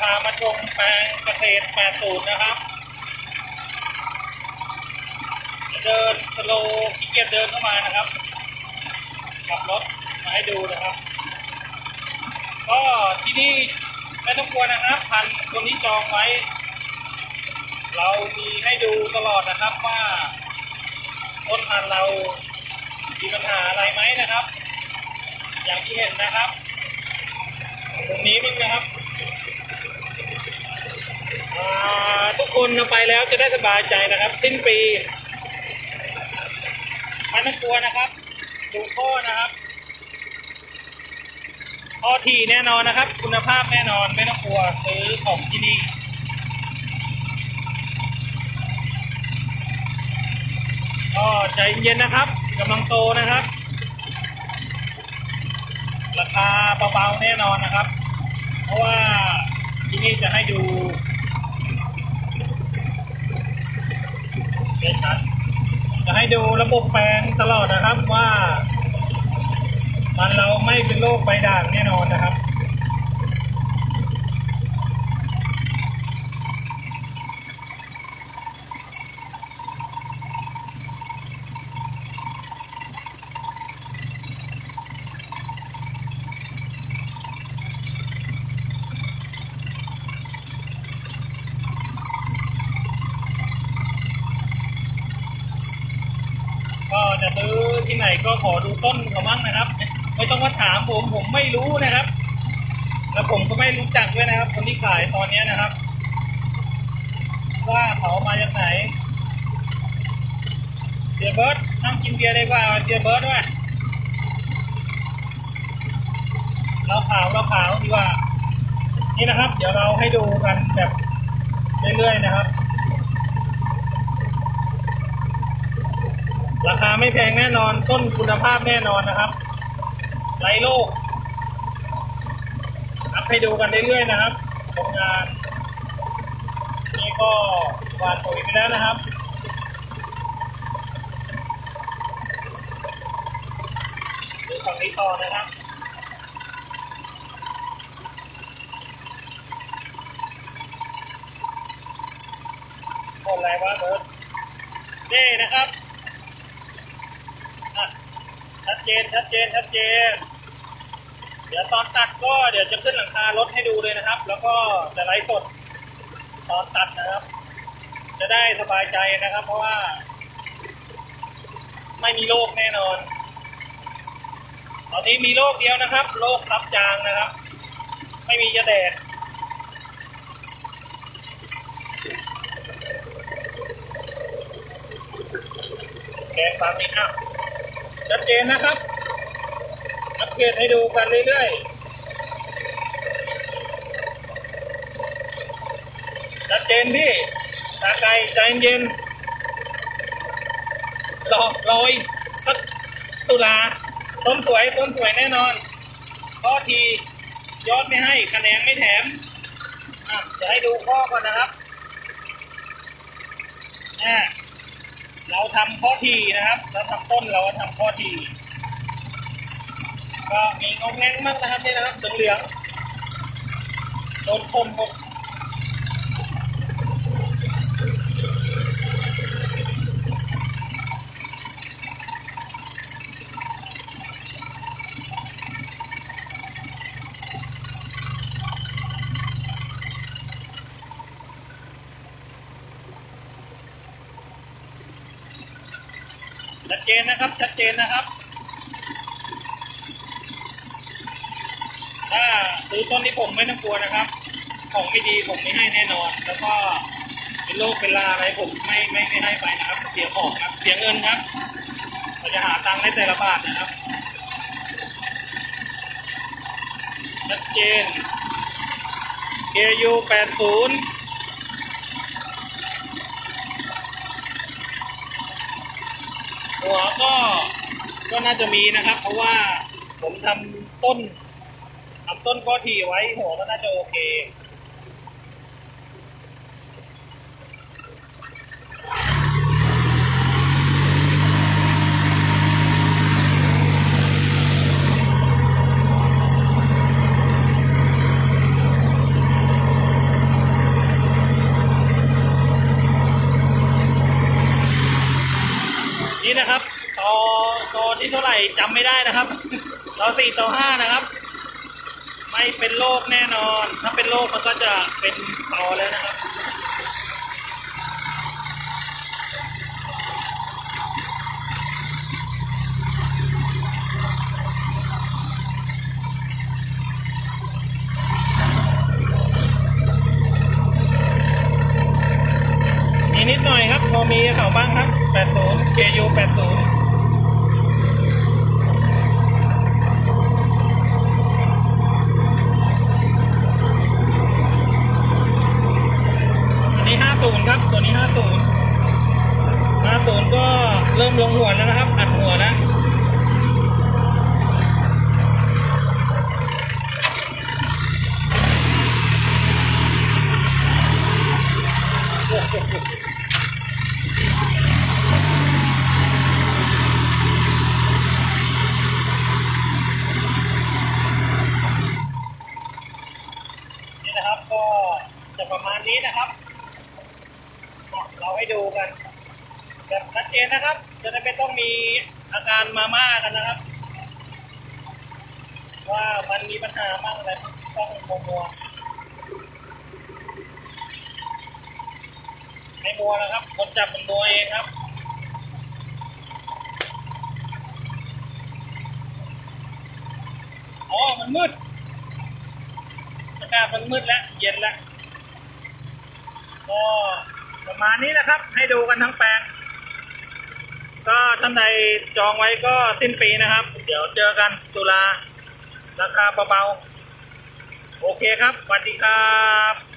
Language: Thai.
พามาชมแปลงเกษตร80นะครับ เดินสโลว์ขี้เกียจเดินเข้ามานะครับ ขับรถมาให้ดูนะครับ ก็ที่นี่ไม่ต้องกลัวนะครับ พันตัวนี้จองไว้ เรามีให้ดูตลอดนะครับว่าต้นพันเรามีปัญหาอะไรไหมนะครับ อย่างที่เห็นนะครับ ตรงนี้มั้งนะครับ ทุกคนไปแล้วจะได้สบายใจนะครับ สิ้นปีไม่ต้องกลัวนะครับ ดูข้อนะครับข้อทีแน่นอนนะครับ คุณภาพแน่นอนไม่ต้องกลัวซื้อของที่นี่ก็ใจเย็นนะครับกำลังโตนะครับ ราคาเบาๆแน่นอนนะครับ เพราะว่าที่นี่จะให้ดู เห็นชัดจะให้ดูระบบแปลงตลอดนะครับว่า มันเราไม่เป็นโรคใบด่างแน่นอนนะครับ ก็จะซื้อที่ ไหนก็ขอดูต้นเขาบ้างนะครับ ไม่ต้องมาถามผมผมไม่รู้นะครับ แล้วผมก็ไม่รู้จักด้วยนะครับ คนที่ขายตอนนี้นะครับ ว่าเขามาจากไหนเสียเบิร์ดนั่งกินเบียร์ดีกว่าเสียเบิร์ดด้วยเราขาวเราขาวดีกว่า นี่นะครับ เดี๋ยวเราให้ดูกันแบบเรื่อยๆนะครับ ราคาไม่แพงแน่นอน ต้นคุณภาพแน่นอนนะครับไรโลกอัพให้ดูกันเรื่อยๆนะครับผลงาน นี่ก็วานปุ๋ยไปแล้วนะครับดูฝั่งนี้ต่อนะครับหมดอะไรวะเบิร์ดเจ้นะครับ ชัดเจนชัดเจนชัดเจน เดี๋ยวตอนตัดก็เดี๋ยวจะขึ้นหลังคารถให้ดูเลยนะครับ แล้วก็จะไลฟ์สดตอนตัดนะครับ จะได้สบายใจนะครับ เพราะว่า ไม่มีโรคแน่นอน ตอนนี้มีโรคเดียวนะครับโรคซับจางนะครับ ไม่มียาแดดแกงฟังนี่ครับ ชัดเจนนะครับ อัปเดให้ดูกันเรื่อยๆ ชัดเจนพี่ตาไกลใจเย็นรอรอยสักตุลาต้นสวยต้นสวยแน่นอนข้อทียอดไม่ให้คะแนนไม่แถมอะจะให้ดูข้อก่อนนะครับอ่า เราทำข้อทีนะครับ เราทำต้นเราก็ทำข้อที ก็มีงงแงงมากนะครับนี่นะครับเหลืองๆโดนคมหมด ชัดเจนนะครับ ชัดเจนนะครับ ถ้าซื้อต้นที่ผมไม่ต้องกลัวนะครับ ของไม่ดีผมไม่ให้แน่นอน แล้วก็เป็นโรคเป็นลาอะไรผมไม่ไม่ไม่ให้ไปนะครับ เสียของครับ เสียเงินครับ เราจะหาตังค์ได้แต่ละบาทนะครับ ชัดเจน KU 80 หัวก็ก็น่าจะมีนะครับ เพราะว่าผมทำต้นทำต้นก้อทีไว้หัวก็น่าจะโอเค นี้นะครับต่อต่อที่เท่าไหร่จำไม่ได้นะครับต่อสี่ต่อห้านะครับ ไม่เป็นโรคแน่นอน ถ้าเป็นโรคมันก็จะเป็นต่อแล้วนะครับ มลงหัวแล้วนะครับอัดหัวแล้วนี่นะครับก็จะประมาณนี้นะครับ เราให้ดูกัน แบบชัดเจนนะครับ จะได้ไม่ต้องมีอาการมาม่ากันนะครับ ว่ามันมีปัญหาบ้างอะไรต้องมัวมัวไม่มัวนะครับ คนจับมันมัวเองครับอ๋อมันมืดอากาศมันมืดแล้ว เย็นแล้วก็ประมาณนี้นะครับ ให้ดูกันทั้งแปลง ก็ท่านใดจองไว้ก็สิ้นปีนะครับ เดี๋ยวเจอกันตุลาราคาเบาๆ โอเคครับสวัสดีครับ